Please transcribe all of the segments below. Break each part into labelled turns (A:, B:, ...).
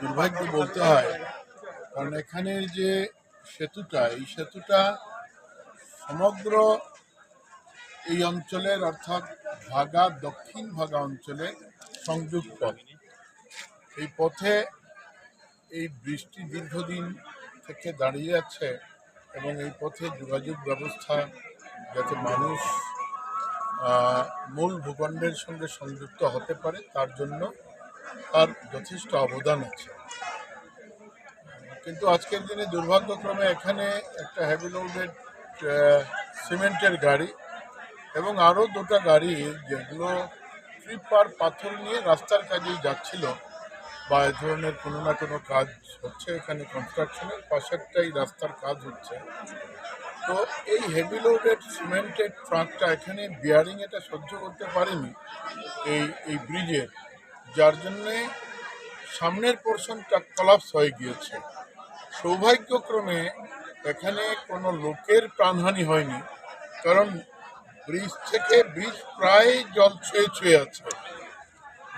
A: দুর্ভাগ্য বলতে হয়। কারণ এখানের যে সেতুটা, এই সেতুটা সমগ্র এই অঞ্চলের অর্থাৎ ভাগা, দক্ষিণ ভাগা অঞ্চলে সংযোগ পথ এই পথে এই বৃষ্টি দীর্ঘদিন থেকে দাঁড়িয়ে আছে এবং এই পথে যোগাযোগ ব্যবস্থা যাতে মানুষ মূল ভূখণ্ডের সঙ্গে সংযুক্ত হতে পারে, তার জন্য তার যথেষ্ট অবদান আছে। কিন্তু আজকের দিনে দুর্ভাগ্যক্রমে এখানে একটা হেভি লোডেড সিমেন্টের গাড়ি এবং আরও দুটো গাড়ি যেগুলো ট্রিপার পাথর নিয়ে রাস্তার কাজেই যাচ্ছিল। বা এ ধরনের কোনো না কোনো কাজ হচ্ছে এখানে কনস্ট্রাকশনের পাশেরটাই রাস্তার কাজ হচ্ছে। তো এই হেভি লোডেড সিমেন্টেড ট্রাকটা এখানে বিয়ারিং এটা সহ্য করতে পারেনি এই এই ব্রিজের যার জন্যে সামনের পোর্শনটা কলাপস হয়ে গিয়েছে। সৌভাগ্যক্রমে এখানে কোনো লোকের প্রাণহানি হয়নি, কারণ ব্রিজ থেকে ব্রিজ প্রায় জল ছুঁয়ে ছুঁয়ে আছে,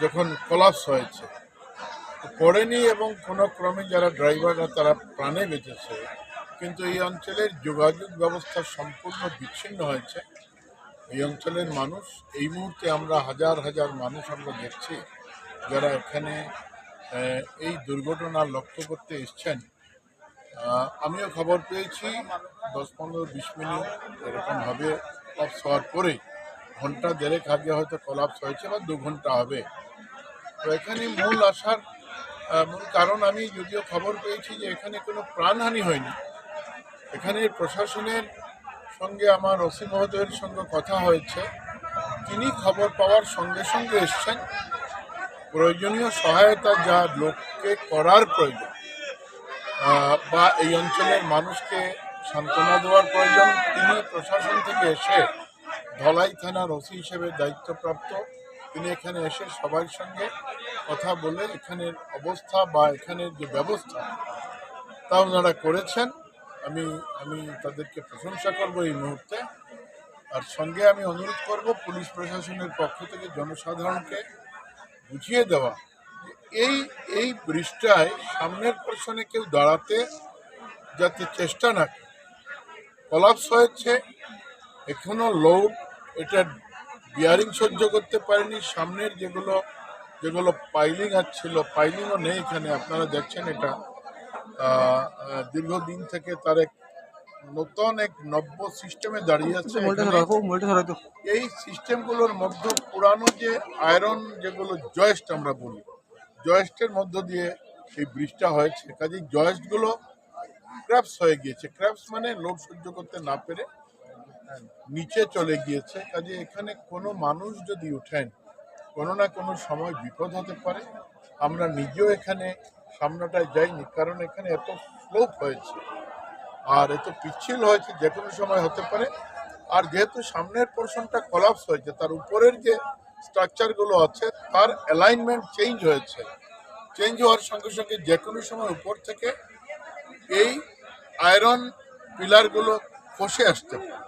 A: যখন কলাপস হয়েছে। পড়েনি এবং কোনো ক্রমে যারা ড্রাইভাররা তারা প্রাণে বেঁচেছে, কিন্তু এই অঞ্চলের যোগাযোগ ব্যবস্থা সম্পূর্ণ বিচ্ছিন্ন হয়েছে। এই অঞ্চলের মানুষ, এই মুহূর্তে আমরা হাজার হাজার মানুষ আমরা দেখছি যারা এখানে এই দুর্ঘটনা লক্ষ্য করতে এসছেন আমিও খবর পেয়েছি, দশ পনেরো বিশ মিনিট এরকমভাবে কলাপস হওয়ার পরে ঘণ্টা দেড়েক আগে হয়তো কলাপস হয়েছে বা দু ঘণ্টা হবে। তো এখানে মূল আসার মূল কারণ আমি যদিও খবর পেয়েছি যে এখানে কোনো প্রাণহানি হয়নি। এখানে প্রশাসনের সঙ্গে আমার অসীম মহোদয়ের সঙ্গে কথা হয়েছে। তিনি খবর পাওয়ার সঙ্গে সঙ্গে এসছেন। প্রয়োজনীয় সহায়তা যা লোককে করার প্রয়োজন বা এই অঞ্চলের মানুষকে সান্ত্বনা দেওয়ার প্রয়োজন, তিনি প্রশাসন থেকে এসে ধলাই থানার ওসি হিসেবে দায়িত্বপ্রাপ্ত। তিনি এখানে এসে সবার সঙ্গে কথা বলে এখানের অবস্থা বা এখানের যে ব্যবস্থা, তা ওনারা করেছেন। আমি আমি তাদেরকে প্রশংসা করব এই মুহূর্তে। আর সঙ্গে আমি অনুরোধ করব পুলিশ প্রশাসনের পক্ষ থেকে জনসাধারণকে বুঝিয়ে দেওয়া এই এই ব্রিজটায় সামনের পোর্শনে কেউ দাঁড়াতে যাতে চেষ্টা না কলাপস হয়েছে, এখনও লোড এটা বিয়ারিং সহ্য করতে পারেনি। সামনের যেগুলো যেগুলো পাইলিং ছিল পাইলিংও নেই এখানে। আপনারা দেখছেন এটা দীর্ঘদিন থেকে তার এক নতুন এক নব্য সিস্টেমে দাঁড়িয়ে আছে
B: তো
A: এই সিস্টেমগুলোর মধ্যে পুরানো যে আয়রন যেগুলো জয়েস্ট আমরা বলি জয়েস্টের মধ্য দিয়ে এই ব্রিজটা হয়েছে। কাজেই জয়েস্টগুলো ক্র্যাপস হয়ে গিয়েছে। ক্র্যাপস মানে লোড সহ্য করতে না পেরে নিচে চলে গিয়েছে। কাজে এখানে কোনো মানুষ যদি ওঠেন কোনো না কোনো সময় বিপদ হতে পারে। আমরা নিজেও এখানে সামনাটায় যাইনি কারণ এখানে এত স্লোপ হয়েছে। আর এত পিচ্ছিল হয়েছে, যে কোনো সময় হতে পারে। আর যেহেতু সামনের পোর্শনটা কলাপস হয়েছে, তার উপরের যে স্ট্রাকচারগুলো আছে, তার অ্যালাইনমেন্ট চেঞ্জ হয়েছে। চেঞ্জ হওয়ার সঙ্গে সঙ্গে যে কোনো সময় উপর থেকে এই আয়রন পিলারগুলো খসে আসতে পারে।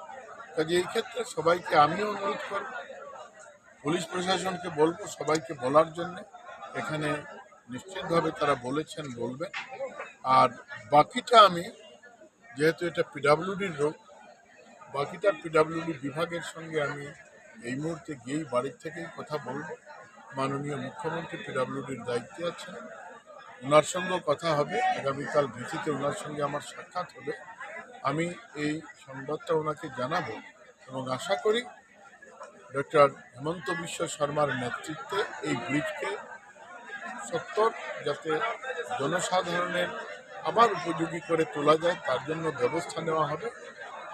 A: কাজে এই ক্ষেত্রে সবাইকে আমিও অনুরোধ করব, পুলিশ প্রশাসনকে বলব সবাইকে বলার জন্য, এখানে নিশ্চিতভাবে তারা বলেছেন, বলবেন। আর বাকিটা আমি যেহেতু এটা পিডাব্লিউডির রোগ, বাকিটা পিডাব্লিউডি বিভাগের সঙ্গে আমি এই মুহূর্তে গিয়েই বাড়ির থেকেই কথা বলব। মাননীয় মুখ্যমন্ত্রী পিডাব্লিউডির দায়িত্বে আছেন। ওনার সঙ্গেও কথা হবে। আগামীকাল ভিসিতে ওনার সঙ্গে আমার সাক্ষাৎ হবে। আমি এই সংবাদটা ওনাকে জানাব এবং আশা করি ডক্টর হেমন্ত বিশ্ব শর্মার নেতৃত্বে এই ব্রিজকে সত্তর যাতে জনসাধারণের আবার উপযোগী করে তোলা যায়, তার জন্য ব্যবস্থা নেওয়া হবে।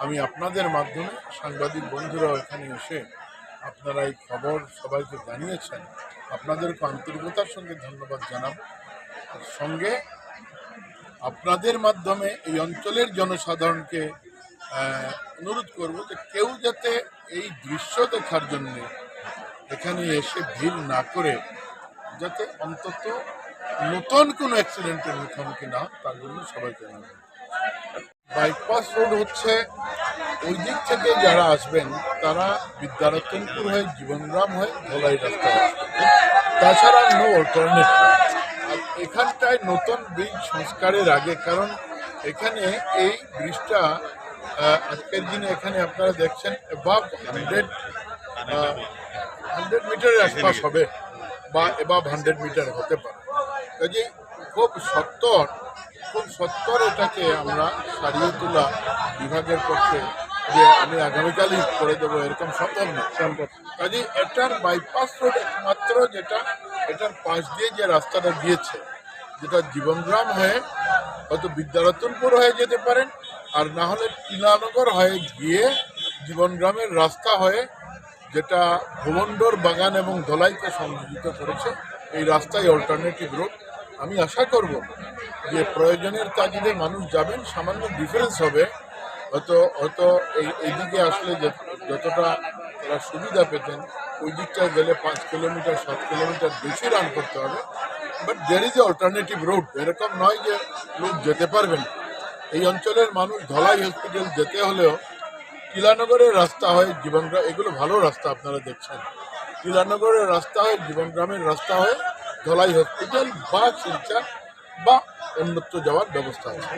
A: আমি আপনাদের মাধ্যমে, সাংবাদিক বন্ধুরাও এখানে এসে আপনারা এই খবর সবাইকে জানিয়েছেন, আপনাদেরকে আন্তরিকতার সঙ্গে ধন্যবাদ জানাব। সঙ্গে আপনাদের মাধ্যমে এই অঞ্চলের জনসাধারণকে অনুরোধ করব যে কেউ যাতে এই দৃশ্য দেখার জন্য এখানে এসে ভিড় না করে, যাতে অন্তত নতুন কোনো অ্যাক্সিডেন্টের মুখোমুখি না তার জন্য সবাইকে বাইপাস রোড হচ্ছে ওই দিক থেকে যারা আসবেন, তারা বিদ্যারতনপুর হয়ে জীবনগ্রাম হয়ে ধলাই রাস্তা তাছাড়া নো অল্টারনেটিভ আর এখানটায় নতুন ব্রিজ সংস্কারের আগে, কারণ এখানে এই ব্রিজটা আজকের দিনে এখানে আপনারা দেখছেন এবাব হান্ড্রেড হান্ড্রেড মিটারের আশপাশ হবে, বা এবাব হান্ড্রেড মিটার হতে পারে। কাজে খুব সত্তর খুব সত্তর এটাকে আমরা সারিয়ে তোলা বিভাগের পক্ষে যে আমি আগামীকালই করে দেবো এরকম সম্ভব না। সম্ভব। কাজে এটার বাইপাস রোড একমাত্র যেটা এটার পাশ দিয়ে যে রাস্তাটা গিয়েছে যেটা জীবনগ্রাম হয়ে হয়তো বিদ্যারতনপুর হয়ে যেতে পারেন আর না হলে টিলানগর হয়ে গিয়ে জীবনগ্রামের রাস্তা হয়ে যেটা ভুবন্ডর বাগান এবং ধলাইকে সংযোজিত করেছে এই রাস্তায় অল্টারনেটিভ রোড আমি আশা করব যে প্রয়োজনের তাগিদে মানুষ যাবেন, সামান্য ডিফারেন্স হবে। হয়তো হয়তো এই, এইদিকে আসলে যতটা তারা সুবিধা পেতেন, ওই দিকটায় গেলে পাঁচ কিলোমিটার, সাত কিলোমিটার বেশি রান করতে হবে। But there is a alternative road এরকম নয় যে লোক যেতে পারবেন এই অঞ্চলের মানুষ ধলাই হসপিটাল যেতে হলেও টিলানগরের রাস্তা হয় জীবনগ্রাম এগুলো ভালো রাস্তা আপনারা দেখছেন। টিলানগরের রাস্তা হয় জীবনগ্রামের রাস্তা হয় ধলাই হসপিটাল বা শিলচর বা অন্যত্র যাওয়ার ব্যবস্থা আছে।